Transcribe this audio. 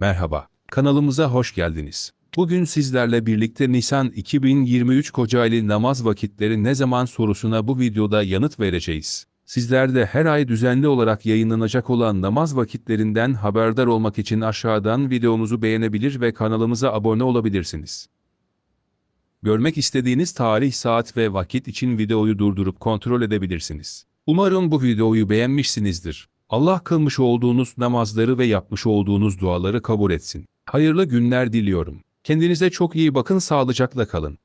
Merhaba, kanalımıza hoş geldiniz. Bugün sizlerle birlikte Nisan 2023 Kocaeli namaz vakitleri ne zaman sorusuna bu videoda yanıt vereceğiz. Sizler de her ay düzenli olarak yayınlanacak olan namaz vakitlerinden haberdar olmak için aşağıdan videomuzu beğenebilir ve kanalımıza abone olabilirsiniz. Görmek istediğiniz tarih, saat ve vakit için videoyu durdurup kontrol edebilirsiniz. Umarım bu videoyu beğenmişsinizdir. Allah kılmış olduğunuz namazları ve yapmış olduğunuz duaları kabul etsin. Hayırlı günler diliyorum. Kendinize çok iyi bakın, sağlıcakla kalın.